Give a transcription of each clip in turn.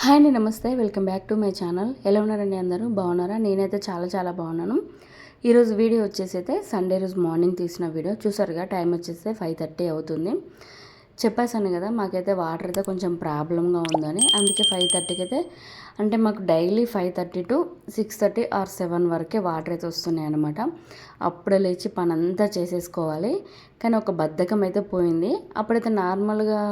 Hi అండి నమస్తే. Welcome back to my channel. ఎలా ఉన్నారండి అందరూ? బాగున్నారా? నేనైతే చాలా చాలా బాగున్నాను. ఈరోజు వీడియో వచ్చేసి అయితే సండే రోజు మార్నింగ్ తీసిన వీడియో. చూసారుగా టైం వచ్చేస్తే ఫైవ్ థర్టీ అవుతుంది. చెప్పేసాను కదా మాకైతే వాటర్ అయితే కొంచెం ప్రాబ్లంగా ఉందని. అందుకే ఫైవ్ థర్టీకి అయితే అంటే మాకు daily five thirty to six thirty or seven వరకే వాటర్ అయితే వస్తున్నాయి అనమాట అప్పుడే లేచి పని అంతా చేసేసుకోవాలి. కానీ ఒక బద్ధకం అయితే పోయింది. అప్పుడైతే నార్మల్గా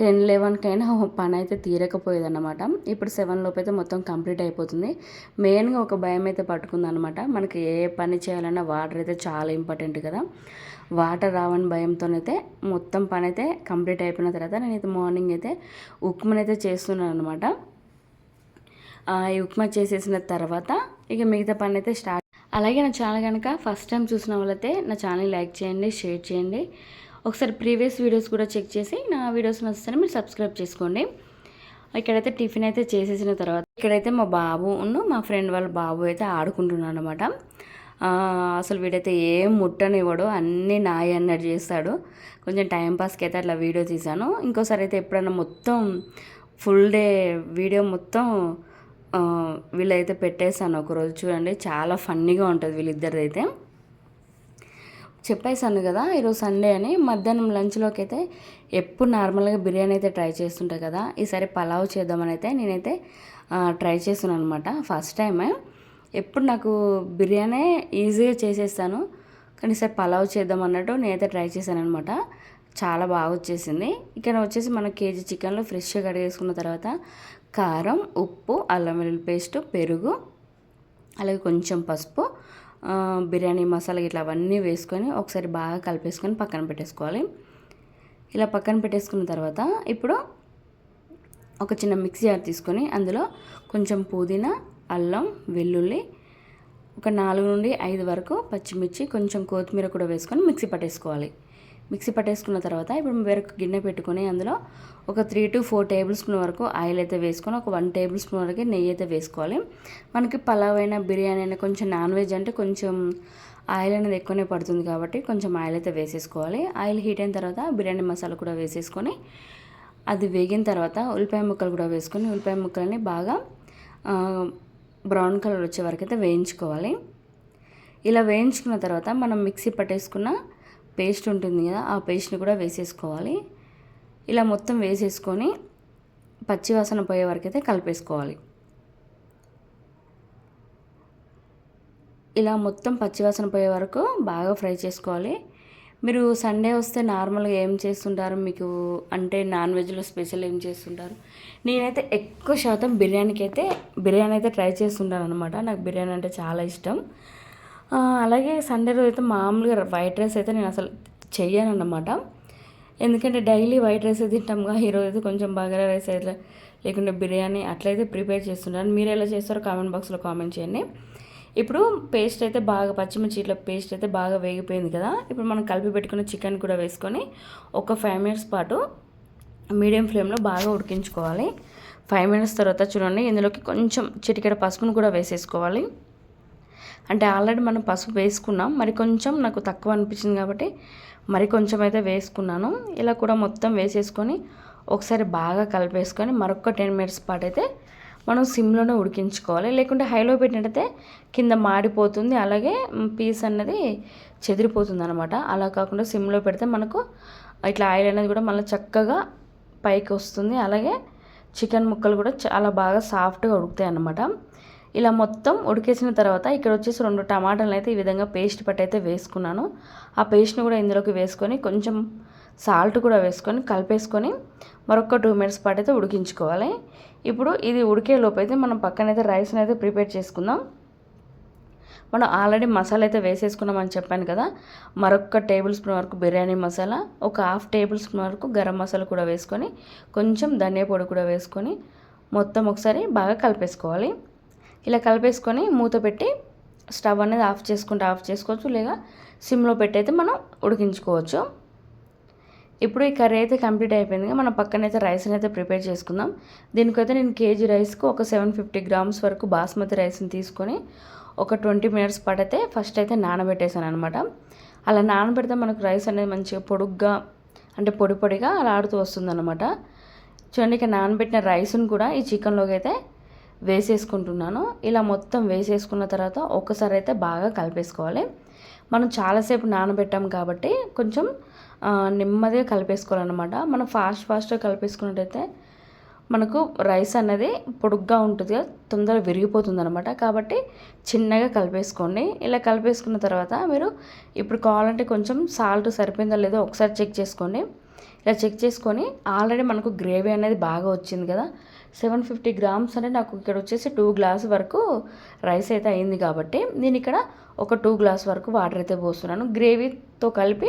టెన్ లెవెన్కైనా పని అయితే తీరకపోయేదన్నమాట. ఇప్పుడు సెవెన్ లోపు అయితే మొత్తం కంప్లీట్ అయిపోతుంది. మెయిన్గా ఒక భయం అయితే పట్టుకుందనమాట మనకి ఏ పని చేయాలన్నా వాటర్ అయితే చాలా ఇంపార్టెంట్ కదా. వాటర్ రావని భయంతోనైతే మొత్తం పని అయితే కంప్లీట్ అయిపోయిన తర్వాత నేనైతే మార్నింగ్ అయితే ఉప్మానైతే చేస్తున్నాను అనమాట ఈ ఉప్మా చేసేసిన తర్వాత ఇక మిగతా పని అయితే స్టార్ట్. అలాగే నా ఛానల్ కనుక ఫస్ట్ టైం చూసిన వాళ్ళైతే నా ఛానల్ లైక్ చేయండి షేర్ చేయండి. ఒకసారి ప్రీవియస్ వీడియోస్ కూడా చెక్ చేసి నా వీడియోస్ నచ్చితే మీరు సబ్స్క్రైబ్ చేసుకోండి. ఇక్కడైతే టిఫిన్ అయితే చేసేసిన తర్వాత ఇక్కడైతే మా బాబు మా ఫ్రెండ్ వాళ్ళ బాబు అయితే ఆడుకుంటున్నాడు అనమాట అసలు వీడైతే ఏం ముట్టనివ్వడు అన్నీ నాయి అన్నట్టు చేస్తాడు. కొంచెం టైంపాస్కి అయితే అట్లా వీడియో తీశాను. ఇంకోసారి అయితే ఎప్పుడైనా మొత్తం ఫుల్ డే వీడియో మొత్తం వీళ్ళైతే పెట్టేశాను. ఒకరోజు చూడండి చాలా ఫన్నీగా ఉంటుంది వీళ్ళిద్దరిదైతే. చెప్పేశాను చెప్పేసాను కదా ఈరోజు సండే అని. మధ్యాహ్నం లంచ్లోకి అయితే ఎప్పుడు నార్మల్గా బిర్యానీ అయితే ట్రై చేస్తుంటా కదా ఈసారి పలావ్ చేద్దామని అయితే నేనైతే ట్రై చేస్తున్నాను అనమాట ఫస్ట్ టైమే ఎప్పుడు నాకు బిర్యానీ ఈజీగా చేసేస్తాను కానీ ఈసారి పలావ్ చేద్దాం అన్నట్టు నేనైతే ట్రై చేశాను అనమాట చాలా బాగా వచ్చేసింది. ఇక్కడ వచ్చేసి మన కేజీ చికెన్లో ఫ్రెష్గా కడిగేసుకున్న తర్వాత కారం ఉప్పు అల్లం వెల్లుల్లి పేస్ట్ పెరుగు అలాగే కొంచెం పసుపు బిర్యానీ మసాలా ఇట్లా అవన్నీ వేసుకొని ఒకసారి బాగా కలిపేసుకొని పక్కన పెట్టేసుకోవాలి. ఇలా పక్కన పెట్టేసుకున్న తర్వాత ఇప్పుడు ఒక చిన్న మిక్సీ జార్ తీసుకొని అందులో కొంచెం పుదీనా అల్లం వెల్లుల్లి ఒక నాలుగు నుండి ఐదు వరకు పచ్చిమిర్చి కొంచెం కొత్తిమీర కూడా వేసుకొని మిక్సీ పట్టేసుకోవాలి. మిక్సీ పట్టేసుకున్న తర్వాత ఇప్పుడు వేరొక గిన్నె పెట్టుకొని అందులో ఒక three to four table spoon వరకు ఆయిల్ అయితే వేసుకొని ఒక వన్ టేబుల్ స్పూన్ వరకు నెయ్యి అయితే వేసుకోవాలి. మనకి పలావ్ అయినా బిర్యానీ అయినా కొంచెం నాన్ వెజ్ అంటే కొంచెం ఆయిల్ అనేది ఎక్కువనే పడుతుంది కాబట్టి కొంచెం ఆయిల్ అయితే వేసేసుకోవాలి. ఆయిల్ హీట్ అయిన తర్వాత బిర్యానీ మసాలా కూడా వేసేసుకొని అది వేగిన తర్వాత ఉల్లిపాయ ముక్కలు కూడా వేసుకొని ఉల్లిపాయ ముక్కలని బాగా బ్రౌన్ కలర్ వచ్చే వరకు అయితే వేయించుకోవాలి. ఇలా వేయించుకున్న తర్వాత మనం మిక్సీ పట్టేసుకున్న పేస్ట్ ఉంటుంది కదా ఆ పేస్ట్ని కూడా వేసేసుకోవాలి. ఇలా మొత్తం వేసేసుకొని పచ్చివాసన పోయే వరకు అయితే కలిపేసుకోవాలి. ఇలా మొత్తం పచ్చివాసన పోయే వరకు బాగా ఫ్రై చేసుకోవాలి. మీరు సండే వస్తే నార్మల్గా ఏం చేస్తుంటారు? మీకు అంటే నాన్ వెజ్లో స్పెషల్ ఏం చేస్తుంటారు? నేనైతే ఎక్కువ శాతం బిర్యానీకి అయితే బిర్యానీ అయితే ట్రై చేస్తుంటాను అనమాట నాకు బిర్యానీ అంటే చాలా ఇష్టం. అలాగే సండే రోజు అయితే మామూలుగా వైట్ రైస్ అయితే నేను అసలు చెయ్యను అన్నమాట ఎందుకంటే డైలీ వైట్ రైస్ తింటాంగా ఈరోజు అయితే కొంచెం బగారా రైస్ అయితే లేకుంటే బిర్యానీ అట్లయితే ప్రిపేర్ చేస్తుంటాను. మీరు ఎలా చేస్తారో కామెంట్ బాక్స్లో కామెంట్ చేయండి. ఇప్పుడు పేస్ట్ అయితే బాగా పచ్చిమిర్చి ఇట్లా పేస్ట్ అయితే బాగా వేగిపోయింది కదా ఇప్పుడు మనం కలిపి పెట్టుకున్న చికెన్ కూడా వేసుకొని ఒక ఫైవ్ మినిట్స్ పాటు మీడియం ఫ్లేమ్లో బాగా ఉడికించుకోవాలి. ఫైవ్ మినిట్స్ తర్వాత చూడండి ఇందులోకి కొంచెం చిటికెడ పసుపును కూడా వేసేసుకోవాలి. అంటే ఆల్రెడీ మనం పసుపు వేసుకున్నాం. మరి కొంచెం నాకు తక్కువ అనిపించింది కాబట్టి మరి కొంచెం అయితే వేసుకున్నాను. ఇలా కూడా మొత్తం వేసేసుకొని ఒకసారి బాగా కలిపేసుకొని మరొక టెన్ మినిట్స్ పాటు అయితే మనం సిమ్లోనే ఉడికించుకోవాలి. లేకుంటే హైలో పెట్టినట్టయితే కింద మాడిపోతుంది. అలాగే పీస్ అన్నది చెదిరిపోతుంది అనమాట అలా కాకుండా సిమ్లో పెడితే మనకు ఇట్లా ఆయిల్ అనేది కూడా మళ్ళీ చక్కగా పైకి వస్తుంది. అలాగే చికెన్ ముక్కలు కూడా చాలా బాగా సాఫ్ట్గా ఉడుకుతాయి అన్నమాట ఇలా మొత్తం ఉడికేసిన తర్వాత ఇక్కడ వచ్చేసి రెండు టమాటాలను అయితే ఈ విధంగా పేస్ట్ పట్టి అయితే వేసుకున్నాను. ఆ పేస్ట్ని కూడా ఇందులోకి వేసుకొని కొంచెం సాల్ట్ కూడా వేసుకొని కలిపేసుకొని మరొక టూ మినిట్స్ పాటు అయితే ఉడికించుకోవాలి. ఇప్పుడు ఇది ఉడికే లోపు అయితే మనం పక్కనైతే రైస్ని అయితే ప్రిపేర్ చేసుకుందాం. మనం ఆల్రెడీ మసాలా అయితే వేసేసుకున్నామని చెప్పాను కదా మరొక టేబుల్ స్పూన్ వరకు బిర్యానీ మసాలా ఒక హాఫ్ టేబుల్ స్పూన్ వరకు గరం మసాలా కూడా వేసుకొని కొంచెం ధనియా పొడి కూడా వేసుకొని మొత్తం ఒకసారి బాగా కలిపేసుకోవాలి. ఇలా కలిపేసుకొని మూత పెట్టి స్టవ్ అనేది ఆఫ్ చేసుకుంటే ఆఫ్ చేసుకోవచ్చు లేదా సిమ్లో పెట్టయితే మనం ఉడికించుకోవచ్చు. ఇప్పుడు ఈ కర్రీ అయితే కంప్లీట్ అయిపోయింది మనం పక్కనైతే రైస్ని అయితే ప్రిపేర్ చేసుకుందాం. దీనికైతే నేను కేజీ రైస్కు ఒక సెవెన్ ఫిఫ్టీ గ్రామ్స్ వరకు బాస్మతి రైస్ని తీసుకొని ఒక ట్వంటీ మినిట్స్ పడితే ఫస్ట్ అయితే నానబెట్టేసాను అనమాట అలా నానబెడితే మనకు రైస్ అనేది మంచిగా పొడుగ్గా అంటే పొడి పొడిగా అలా ఆడుతూ వస్తుందన్నమాట. చూడండి ఇక నానబెట్టిన రైస్ని కూడా ఈ చికెన్లోకి అయితే వేసేసుకుంటున్నాను. ఇలా మొత్తం వేసేసుకున్న తర్వాత ఒకసారి అయితే బాగా కలిపేసుకోవాలి. మనం చాలాసేపు నానబెట్టాం కాబట్టి కొంచెం నెమ్మదిగా కలిపేసుకోవాలన్నమాట. మనం ఫాస్ట్ ఫాస్ట్గా కలిపేసుకున్నట్టయితే మనకు రైస్ అనేది పొడుగ్గా ఉంటుంది. తొందరగా విరిగిపోతుంది అనమాట కాబట్టి చిన్నగా కలిపేసుకోండి. ఇలా కలిపేసుకున్న తర్వాత మీరు ఇప్పుడు కావాలంటే కొంచెం సాల్ట్ సరిపోయిందో లేదో ఒకసారి చెక్ చేసుకోండి. ఇలా చెక్ చేసుకొని ఆల్రెడీ మనకు గ్రేవీ అనేది బాగా వచ్చింది కదా. సెవెన్ ఫిఫ్టీ గ్రామ్స్ అంటే నాకు ఇక్కడ వచ్చేసి టూ గ్లాస్ వరకు రైస్ అయితే అయింది కాబట్టి నేను ఇక్కడ ఒక టూ గ్లాస్ వరకు వాటర్ అయితే పోస్తున్నాను. గ్రేవీతో కలిపి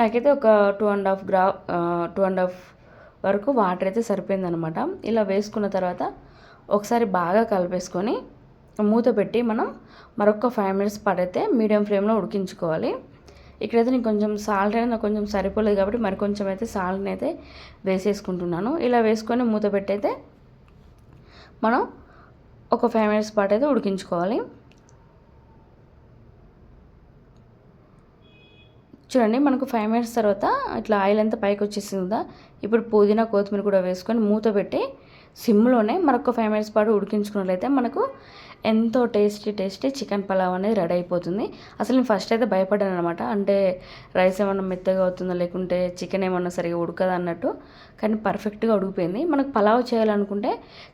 నాకైతే ఒక టూ అండ్ హాఫ్ గ్రా టూ అండ్ హాఫ్ వరకు వాటర్ అయితే సరిపోయిందనమాట. ఇలా వేసుకున్న తర్వాత ఒకసారి బాగా కలిపేసుకొని మూత పెట్టి మనం మరొక ఫైవ్ మినిట్స్ పడైతే మీడియం ఫ్లేమ్లో ఉడికించుకోవాలి. ఇక్కడైతే నేను కొంచెం సాల్ట్ అనేది నాకు కొంచెం సరిపోలేదు కాబట్టి మరి కొంచెం అయితే సాల్ట్ని అయితే వేసేసుకుంటున్నాను. ఇలా వేసుకొని మూత పెట్టి అయితే మనం ఒక ఫైవ్ మినిట్స్ పాటు అయితే ఉడికించుకోవాలి. చూడండి మనకు ఫైవ్ మినిట్స్ తర్వాత ఇట్లా ఆయిల్ అంతా పైకి వచ్చేసింది కదా ఇప్పుడు పుదీనా కొత్తిమీర కూడా వేసుకొని మూత పెట్టి సిమ్లోనే మరొక ఫైవ్ మినిట్స్ పాటు ఉడికించుకున్నట్లయితే మనకు ఎంతో టేస్టీ టేస్టీ చికెన్ పలావ్ అనేది రెడీ అయిపోతుంది. అసలు నేను ఫస్ట్ అయితే భయపడ్డాను అనమాట అంటే రైస్ ఏమన్నా మెత్తగా అవుతుందో లేకుంటే చికెన్ ఏమన్నా సరిగా ఉడకదా అన్నట్టు. కానీ పర్ఫెక్ట్గా ఉడికిపోయింది. మనకు పలావ్ చేయాలనుకుంటే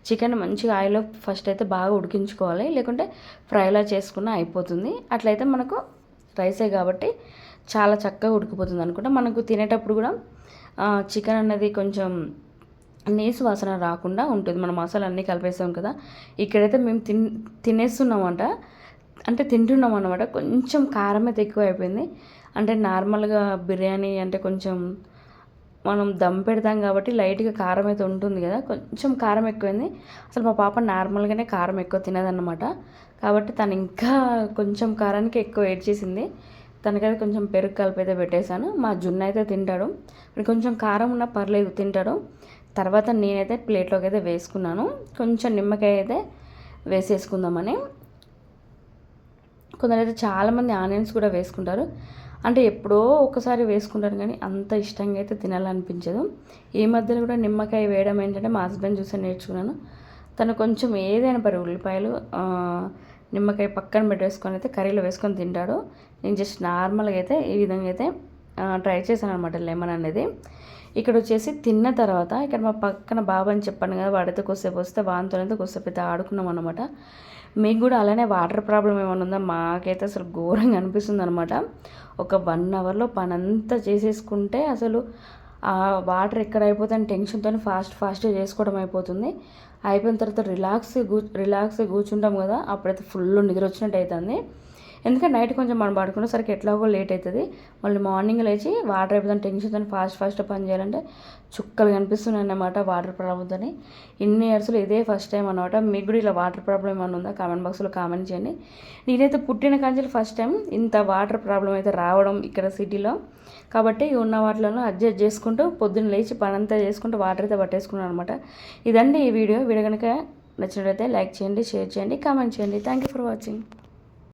చికెన్ మంచిగా ఆయిల్లో ఫస్ట్ అయితే బాగా ఉడికించుకోవాలి. లేకుంటే ఫ్రైలా చేసుకున్న అయిపోతుంది. అట్లయితే మనకు రైసే కాబట్టి చాలా చక్కగా ఉడికిపోతుంది అనుకుంటా. మనకు తినేటప్పుడు కూడా చికెన్ అనేది కొంచెం నీసు వాసన రాకుండా ఉంటుంది. మనం మసాలా అన్నీ కలిపేసాం కదా. ఇక్కడైతే మేము తిన్ తినేస్తున్నామంట. అంటే తింటున్నాం అనమాట కొంచెం కారం అయితే ఎక్కువ అయిపోయింది అంటే నార్మల్గా బిర్యానీ అంటే కొంచెం మనం దమ్ పెడతాం కాబట్టి లైట్గా కారం అయితే ఉంటుంది కదా. కొంచెం కారం ఎక్కువైంది. అసలు మా పాప నార్మల్గానే కారం ఎక్కువ తినదన్నమాట. కాబట్టి తను ఇంకా కొంచెం కారానికి ఎక్కువ ఏడ్చేసింది తనకైతే కొంచెం పెరుగు కలిపి అయితే పెట్టేశాను. మా జున్ను అయితే తింటాడు. కొంచెం కారం ఉన్నా పర్లేదు తింటాడు. తర్వాత నేనైతే ప్లేట్లోకి అయితే వేసుకున్నాను. కొంచెం నిమ్మకాయ అయితే వేసేసుకుందామని. కొందరైతే చాలామంది ఆనియన్స్ కూడా వేసుకుంటారు. అంటే ఎప్పుడో ఒకసారి వేసుకుంటారు కానీ అంత ఇష్టంగా అయితే తినాలనిపించదు. ఈ మధ్యలో కూడా నిమ్మకాయ వేయడం ఏంటంటే మా హస్బెండ్ చూసే నేర్చుకున్నాను. తను కొంచెం ఏదైనా పరి ఉల్లిపాయలు నిమ్మకాయ పక్కన పెట్టేసుకొని అయితే కర్రీలో వేసుకొని తింటాడు. నేను జస్ట్ నార్మల్గా అయితే ఈ విధంగా అయితే ట్రై చేశాను అనమాట లెమన్ అనేది. ఇక్కడ వచ్చేసి తిన్న తర్వాత ఇక్కడ మా పక్కన బాబు అని చెప్పాను కదా వాడితే కొద్దిసేపు వస్తే వానితోనైతే కొద్దిసేపు అయితే ఆడుకున్నాం అనమాట మీకు కూడా అలానే వాటర్ ప్రాబ్లం ఏమైనా ఉందా? మాకైతే అసలు ఘోరంగా అనిపిస్తుంది అనమాట ఒక వన్ అవర్లో పని అంతా చేసేసుకుంటే అసలు ఆ వాటర్ ఎక్కడ అయిపోతే టెన్షన్తో ఫాస్ట్ ఫాస్ట్గా చేసుకోవడం అయిపోతుంది. అయిపోయిన తర్వాత రిలాక్స్ కూ రిలాక్స్ కూర్చుంటాం కదా అప్పుడైతే ఫుల్ నిద్ర వచ్చినట్టు అవుతుంది ఎందుకంటే నైట్ కొంచెం మనం పడుకునేసరికి ఎట్లాగో లేట్ అవుతుంది. మళ్ళీ మార్నింగ్ లేచి వాటర్ అయిపోతుంది టెన్షన్తో ఫాస్ట్ ఫాస్ట్ పని చేయాలంటే చుక్కలు కనిపిస్తున్నాయి అన్నమాట వాటర్ ప్రాబ్లంతోని ఇన్ని ఇయర్స్లో ఇదే ఫస్ట్ టైం అనమాట మీకు కూడా ఇలా వాటర్ ప్రాబ్లం ఏమైనా ఉందా? కామెంట్ బాక్స్లో కామెంట్ చేయండి. నేనైతే పుట్టిన కాంచెలు ఫస్ట్ టైం ఇంత వాటర్ ప్రాబ్లం అయితే రావడం ఇక్కడ సిటీలో. కాబట్టి ఉన్న వాటిలో అడ్జస్ట్ చేసుకుంటూ పొద్దున్న లేచి పనంతా చేసుకుంటూ వాటర్ అయితే పట్టేసుకున్నాను అనమాట ఇదండి ఈ వీడియో. వీడియో కనుక నచ్చినట్లయితే లైక్ చేయండి షేర్ చేయండి కామెంట్ చేయండి. Thank you for watching